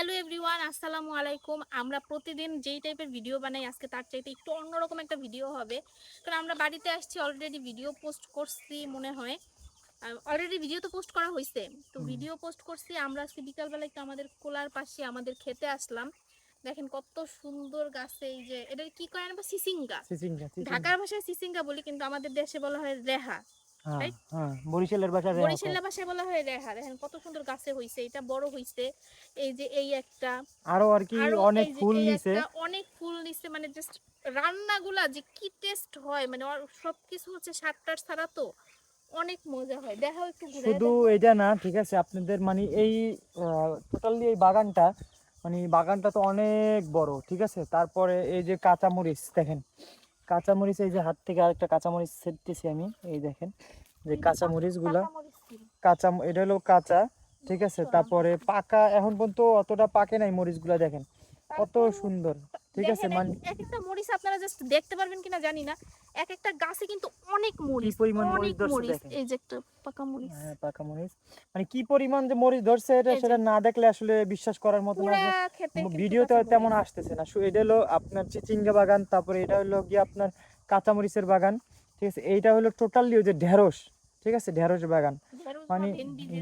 Hello everyone আসসালামু আলাইকুম আমরা প্রতিদিন যেই টাইপের ভিডিও বানাই আজকে তার চাইতে একটু অন্যরকম একটা ভিডিও হবে। কারণ আমরা বাড়িতে আসছি অলরেডি ভিডিও পোস্ট করছি মনে হয়। অলরেডি ভিডিও তো পোস্ট করা হয়েছে তো ভিডিও পোস্ট করছি আমরা আজকে বিকালবেলা একটু আমাদের কোলার পাশে আমাদের খেতে আসলাম। দেখেন কত সুন্দর গাছে এই যে এটা কি করে না সিসিঙ্গা। ঢাকার ভাষায় সিসিঙ্গা বলি কিন্তু আমাদের দেশে বলা হয় রেহা। হ্যাঁ, হ্যাঁ, বরিশালের বরিশালের বলা হয় রেহা দেখেন কত সুন্দর গাছে হইছে এটা বড় হইছে এই যে এই একটা আরও আর কি অনেক ফুল নিছে। অনেক ফুল নিছে মানে জাস্ট রান্নাগুলা যে কি টেস্ট হয় মানে সবকিছু হচ্ছে সাতটার ছাড়া তো অনেক মজা হয়। দেখাও একটু ঘুরে শুধু এটা না ঠিক আছে আপনাদের মানে এই টোটালি এই বাগানটা মানে বাগানটা তো অনেক বড় ঠিক আছে? তারপরে এই যে কাঁচামরিচ দেখেন। কাঁচামরিচ, এই যে হাত থেকে আরেকটা কাঁচামরিচ ছেড়তেছি আমি, এই দেখেন যে কাঁচামরিচগুলা কাঁচা, এটা হলো কাঁচা, ঠিক আছে? তারপরে পাকা, এখন পর্যন্ত অতটা পাকে নাই মরিচগুলা, দেখেন। কত সুন্দর। ঠিক আছে মানে এক একটা মরিচ আপনারা জাস্ট দেখতে পারবেন কিনা জানি না। এক একটা গাছে কিন্তু অনেক মরিচ পরিমাণ মরিচ মরিচ। এই যে একটা পাকা মরিচ। হ্যাঁ পাকা মরিচ। মানে কি পরিমাণ যে মরিচ ধরছে এটা সেটা না দেখলে আসলে বিশ্বাস করার মতো না ভিডিওতে তেমন আসতেছে না। এটা হলো আপনার চিচিঙ্গা বাগান তারপরে এটা হলো গিয়ে আপনার কাঁচামরিচের বাগান। ঠিক আছে এইটা হলো টোটালি ওই যে ঢেঁড়স। ঠিক আছে ঢেঁড়স বাগান। মানে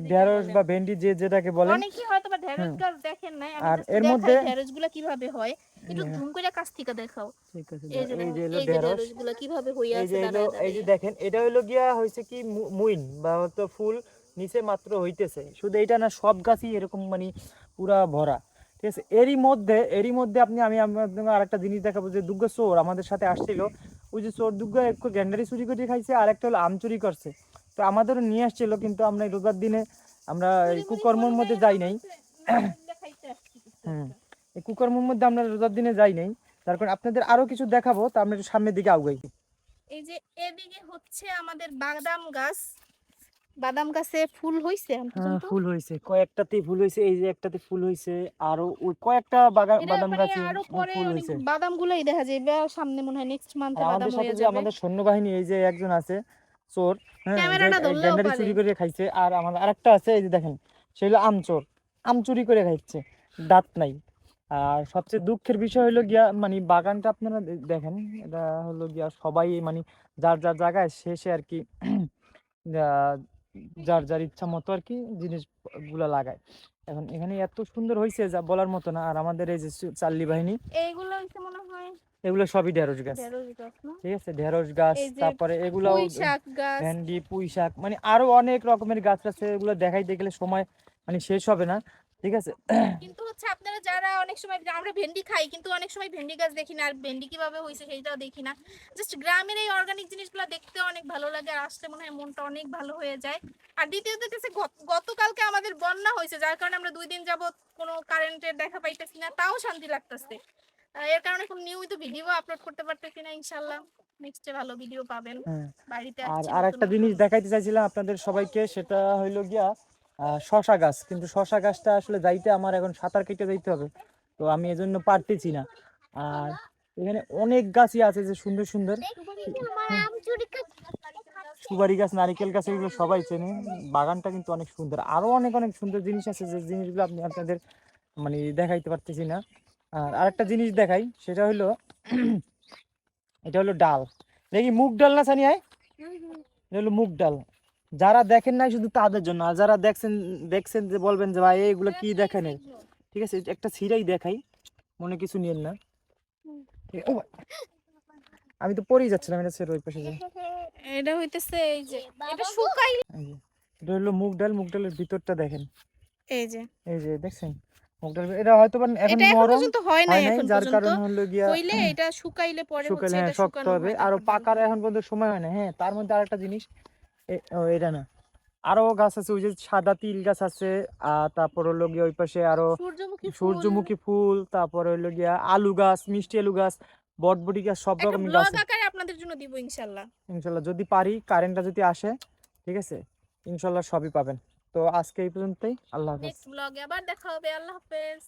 ঢেঁড়স বা ভেন্ডি যে যেটাকে বলেন অনেকেই হয়তো বা ঢেঁড়স গাছ দেখেন নাই আর এর মধ্যে- ঢেঁড়সগুলা কীভাবে হয়। একটু হ্যাঁ। ঝুম করে কাছ থেকে দেখাও। ঠিক আছে এই যে এই যে হলো ঢেঁড়স। গুলা কীভাবে এই আছে যে হলো দাঁড়ায় এই যে দেখেন এটা হলো গিয়া হয়েছে কি মুইন বা হয়তো ফুল নিচে মাত্র হইতেছে। শুধু এটা না সব গাছই এরকম মানে পুরা ভরা। ঠিক আছে এরই মধ্যে এরই মধ্যে আপনি আমি আপনাকে আরেকটা জিনিস দেখাবো যে দুর্গা চোর আমাদের সাথে আসছিল। ওই যে চোর দুর্গা একটু গ্যান্ডারি চুরি করে খাইছে আর একটা হলো আম চুরি করছে। তো আমাদেরও নিয়ে আসছিল কিন্তু আমরা রোজার দিনে আমরা এই কুকর্মর মধ্যে যাই নাই। হুম। এই কুকর্মর মধ্যে আমরা রোজার দিনে যাই নাই। তার কারণে আপনাদের আরও কিছু দেখাবো তা আমরা একটু সামনের দিকে আগাই। এই যে এদিকে হচ্ছে আমাদের বাদাম গাছ। বাদাম গাছে ফুল হইছে হ্যাঁ? ফুল হয়েছে কয়েকটাতে ফুল হয়েছে এই যে একটাতে ফুল হইছে আরও ওই কয়েকটা বাদাম মানে গাছে ফুল হয়েছে বাদাম গুলাই দেখা আর সামনে মনে হয় নেক্সট মান্থে বাদাম হয়ে যাবে। আমাদের সৈন্যবাহিনী এই যে একজন আছে চোর হ্যাঁ ক্যামেরাটা গ্যান্ডারি চুরি করে খাইছে। আর আমাদের আরেকটা আছে এই যে দেখেন সে হলো আম চোর। আম চুরি করে খাইছে দাঁত নাই। আর সবচেয়ে দুঃখের বিষয় হলো গিয়া মানে বাগানটা আপনারা দেখেন এটা হলো গিয়া সবাই মানে যার যার জায়গায় শেষে আর কি আহ, যার যার ইচ্ছা মতো আর কি জিনিসগুলা লাগায়। এখন এখানে এত সুন্দর হয়েছে যা বলার মতো না। আর আমাদের এই যে চাল্লি বাহিনী এইগুলো হইছে মনে হয় এগুলো সবই ঢেঁড়স গাছ। ঠিক আছে ঢেঁড়স গাছ তারপরে গাছ। ভেন্ডি পুঁই শাক মানে আরও অনেক রকমের গাছ আছে এগুলো দেখাইতে গেলে সময় মানে শেষ হবে না। ঠিক আছে? কিন্তু হচ্ছে আপনারা যারা অনেক সময় আমরা ভেন্ডি খাই কিন্তু অনেক সময় ভেন্ডি গাছ দেখি না। আর ভেন্ডি কীভাবে হয়েছে সেইটাও দেখি না। জাস্ট গ্রামের এই অর্গানিক জিনিসগুলো ভালো লাগে আর আসলে মনে হয় মনটা অনেক ভালো হয়ে যায়। আর দ্বিতীয়ত হচ্ছে গতকালকে আমাদের বন্যা হয়েছে যার কারণে আমরা দুই দিন যাবত কোনো কারেন্টের দেখা পাইতেছি না তাও শান্তি লাগতেছে। এর কারণে কোনো নিয়মিত ভিডিও আপলোড করতে পারতেছি না ইনশাল্লাহ নেক্সটে ভালো ভিডিও পাবেন। হ্যাঁ। বাড়িতে আর জিনিস দেখাইতে চাইছিলাম আপনাদের সবাইকে সেটা হইল গিয়া শশা গাছ। কিন্তু শশা গাছটা আসলে যাইতে আমার এখন সাঁতার কেটে যাইতে হবে তো আমি এজন্য পারতেছি না। আর এখানে অনেক গাছই আছে যে সুন্দর সুন্দর। সুপারি গাছ নারিকেল গাছ এগুলো সবাই চেনে। বাগানটা কিন্তু অনেক সুন্দর। আরও অনেক অনেক সুন্দর জিনিস আছে যে জিনিসগুলো আপনি আপনাদের মানে দেখাইতে পারতেছি না। আর আরেকটা জিনিস দেখাই সেটা হলো এটা হলো ডাল। দেখি মুগ ডাল না সানি আয় এটা হলো মুগ ডাল। যারা দেখেন নাই শুধু তাদের জন্য আর যারা দেখছেন দেখছেন যে বলবেন যে ভাই এগুলো কি দেখেন ঠিক আছে একটা ছিঁড়াই দেখাই মনে কিছু নিয়েন না। ও আমি তো পরেই যাচ্ছিলাম এটা ছেড়ে ওই পাশে যাই এটা হইতেছে এই যে এটা শুকাই এই যে, এটা হলো মুগ ডাল মুগ ডালের ভিতরটা দেখেন। এই যে। এই যে দেখছেন? মুগ ডাল এটা হয়তো এখন এখন নরম পর্যন্ত হয় নাই এখন যার কারণে হলো গিয়া হইলে এটা শুকাইলে পরে হচ্ছে হ্যাঁ এটা শক্ত শুকানো হবে। আর তারপর পাকার এখন পর্যন্ত সময় হয় না হ্যাঁ তার মধ্যে আরেকটা জিনিস এটা না। আরও গাছ আছে ওই যে সাদা তিল গাছ আছে আর তারপর হলো গিয়ে ওই পাশে আরও সূর্যমুখী ফুল। সূর্যমুখী ফুল তারপর হলো গিয়া আলু গাছ মিষ্টি আলু গাছ। বটবটি গাছ সব রকম গাছ আকারে আপনাদের জন্য দিব ইনশাআল্লাহ ইনশাল্লাহ যদি পারি কারেন্টটা যদি আসে ঠিক আছে? ইনশাল্লাহ সবই পাবেন। তো আজকে এই পর্যন্তই আল্লাহ হাফেজ। নেক্সট ব্লগে আবার দেখা হবে আল্লাহ হাফেজ।